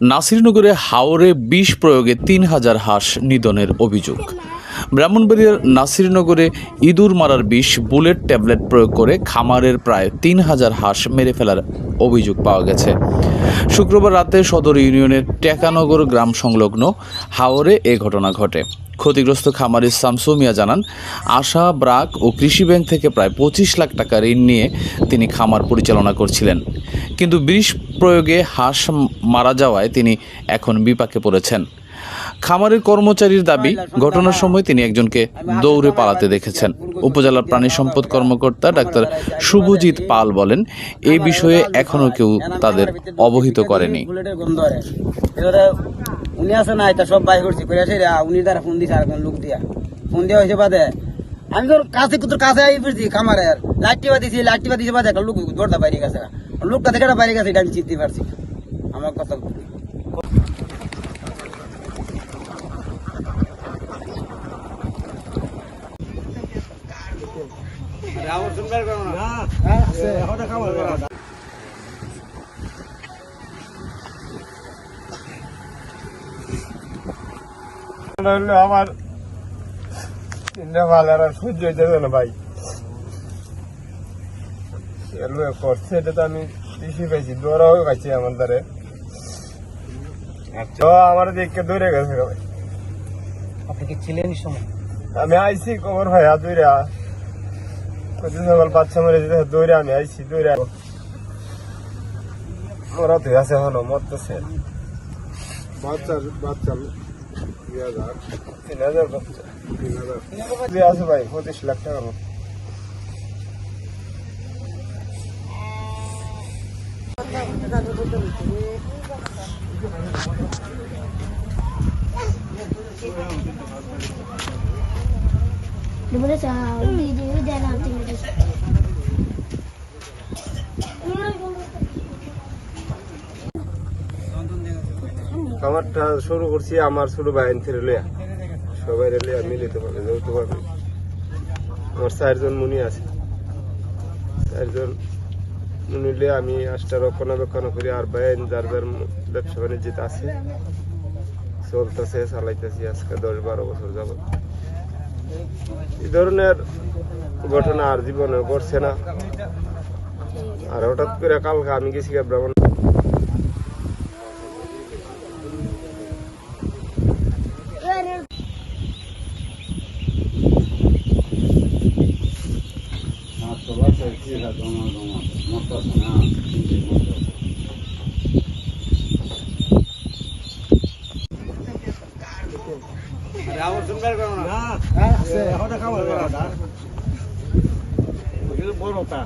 নাসিরনগরে হাওরে বিষ প্রয়োগে তিন হাজার হাঁস নিধনের অভিযোগ। ব্রাহ্মণবাড়িয়ার নাসিরনগরে ইঁদুর মারার বিষ, বুলেট ট্যাবলেট প্রয়োগ করে খামারের প্রায় তিন হাজার হাঁস মেরে ফেলার অভিযোগ পাওয়া গেছে। শুক্রবার রাতে সদর ইউনিয়নের টেকানগর গ্রাম সংলগ্ন হাওরে এ ঘটনা ঘটে। ক্ষতিগ্রস্ত খামারি শামসু মিয়া জানান, আশা, ব্রাক ও কৃষি ব্যাংক থেকে প্রায় পঁচিশ লাখ টাকা ঋণ নিয়ে তিনি খামার পরিচালনা করছিলেন। কিন্তু বিষ প্রয়োগে হাঁস মারা যাওয়ায় তিনি এখন বিপাকে পড়েছেন। খামারের কর্মচারীর দাবি, ঘটনার সময় তিনি একজনকে দৌড়ে পালাতে দেখেছেন। উপজেলার প্রাণী সম্পদ কর্মকর্তা ডাক্তার শুভজিৎ পাল বলেন এই বিষয়ে এখনও কেউ তাদের অবহিত করেনি। উনি আছে না এটা সব বাই করছি করে উনি তারা ফোন দিছে আর লোক দিয়া। ফোন দেওয়া হয়েছে বাদে, আমি তোর কাছে তোর কাছে আই ফিরছি খামারে আর লাইটটি বাদিছি লাইটটি বাদিছে বাদে একটা লোক দৌড়টা বাইরে গেছে লোকটা থেকে বাইরে গেছে, এটা আমি চিনতে পারছি। আমার কথা আমার তিনটা ভালো আর সহ্য হইতেছে না ভাই। করছে এটা তো আমি বেশি পাইছি দৌড়াও পাইছি আমার দ্বারে। তো আমার দেখে দৌড়ে গেছে রে ভাই। আপনি কি ছিলেন সময়? আমি আইছি কবর ভাই হাত দৌড়ে বাচ্চা মরে যেতে দৌড়ে আমি আইছি দৌড়ে মরা তুই আছে হলো মরতেছে। বাচ্চা বাচ্চা হাজার তিন হাজার বাচ্চা। তিন হাজার। আছে ভাই পঁচিশ লাখ টাকার মতো। Dimana sa di di di na tingin dito. খামারটা শুরু করছি, আমার ছোট ভাই থেকে সবাই লইয়া মিলিত ভাবে, যৌথ ভাবে। আমার চারজন মুনি আছে। চারজন মুনি লইয়া আমি আজটা রক্ষণাবেক্ষণ করি, আর ভাই যার যার ব্যবসা বাণিজ্যতে আছে। চলতেছে, চালাইতেছি আজকে দশ বারো বছর যাব এই ধরনের ঘটনা আর জীবনে ঘটছে না। আর হঠাৎ করে কালকে আমি গেছি গিয়া ব্রাহ্মণ বড়টা